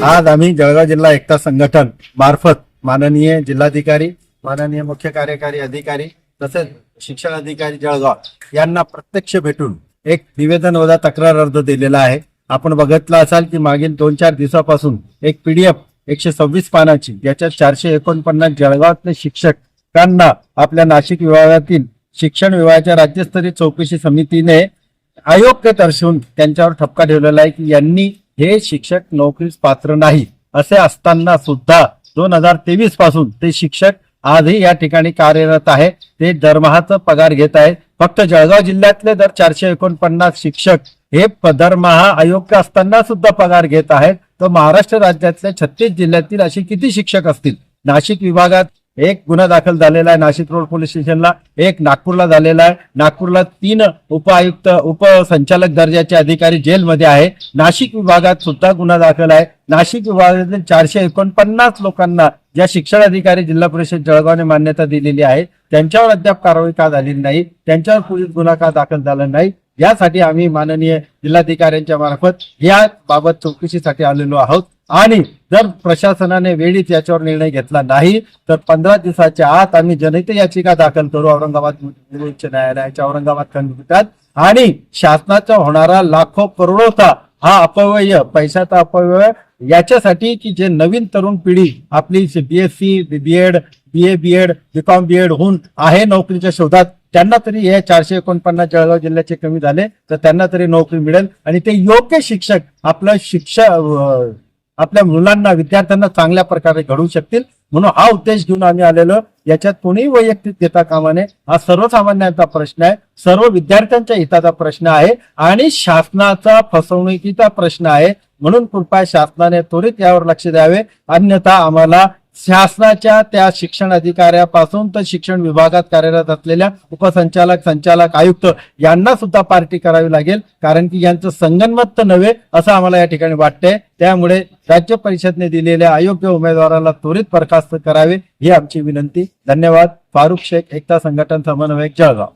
आज आम्ही जळगाव जिल्हा एकता संघटन मार्फत माननीय जिल्हाधिकारी माननीय मुख्य कार्यकारी अधिकारी तसेच शिक्षण अधिकारी जळगाव यांना प्रत्यक्ष भेटून एक निवेदन वजा तक्रार अर्ज दिलेला आहे. आपण बघितला असाल की मागील दोन चार दिवसापासून एक पीडीएफ एकशे सव्वीस पानाची ज्याच्यात चारशे एकोणपन्नास जळगावातले शिक्षकांना आपल्या नाशिक विभागातील शिक्षण विभागाच्या राज्यस्तरीय चौकशी समितीने आयोग्य दर्शवून त्यांच्यावर ठपका ठेवलेला आहे की यांनी हे शिक्षक नोकरीस पात्र नाही असे असताना सुद्धा दोन हजार तेवीसपासून ते शिक्षक आजही या ठिकाणी कार्यरत आहे. ते दरमहाचा पगार घेत आहेत. फक्त जळगाव जिल्ह्यातले दर चारशे एकोणपन्नास शिक्षक हे प- दरमहा अयोग्य असताना सुद्धा पगार घेत आहेत. तर महाराष्ट्र राज्यातल्या छत्तीस जिल्ह्यातील असे किती शिक्षक असतील? नाशिक विभागात एक गुन्हा दाखल झालेला आहे नाशिक रोड पोलीस स्टेशनला एक नागपूरला झालेला आहे. नागपूरला तीन उपआयुक्त उपसंचालक दर्जाचे अधिकारी जेलमध्ये आहे. नाशिक विभागात सुद्धा गुन्हा दाखल आहे. नाशिक विभागातील चारशे एकोणपन्नास लोकांना ज्या शिक्षण अधिकारी जिल्हा परिषद जळगावने मान्यता दिलेली आहे त्यांच्यावर अद्याप कारवाई का झालेली नाही त्यांच्यावर पोलीस गुन्हा का दाखल झाला नाही यासाठी आम्ही माननीय जिल्हाधिकाऱ्यांच्या मार्फत या बाबत चौकशीसाठी आलेलो आहोत. आणि जर प्रशासनाने वेळीच याच्यावर निर्णय घेतला नाही तर पंधरा दिवसाच्या आत आम्ही जनहित याचिका दाखल करू. औरंगाबाद उच्च न्यायालयाच्या औरंगाबाद खंडपीठात. आणि शासनाचा होणारा लाखो करोडोचा हा अपव्यय पैशाचा अपव्यय याच्यासाठी की जे नवीन तरुण पिढी आपली BSc BEd B A B Ed BCom B Ed होऊन आहे नोकरीच्या शोधात त्यांना तरी हे चारशे एकोणपन्नास जळगाव जिल्ह्याचे कमी झाले तर त्यांना तरी नोकरी मिळेल. आणि ते योग्य शिक्षक आपलं शिक्षा आपल्या मुलांना विद्यार्थ्यांना चांगल्या प्रकारे घडवू शकतील. म्हणून हा उद्देश घेऊन आम्ही आलेलो. याच्यात कोणीही वैयक्तिक देता कामा नये. हा सर्वसामान्यांचा प्रश्न आहे. सर्व विद्यार्थ्यांच्या हिताचा प्रश्न आहे. आणि शासनाचा फसवणुकीचा प्रश्न आहे. म्हणून कृपया शासनाने त्वरित यावर लक्ष द्यावे. अन्यथा आम्हाला शासनाच्या त्या शिक्षण अधिकाऱ्यापासून तर शिक्षण विभागात कार्यरत असलेल्या उपसंचालक संचालक आयुक्त यांना सुद्धा पार्टी करावी लागेल. कारण की यांचं संगनमत तर नव्हे असं आम्हाला या ठिकाणी वाटतंय. त्यामुळे राज्य परिषदने दिलेल्या अयोग्य उमेदवाराला त्वरित बरखास्त करावे ही आमची विनंती. धन्यवाद. फारुख शेख एकता संघटन समन्वयक जळगाव.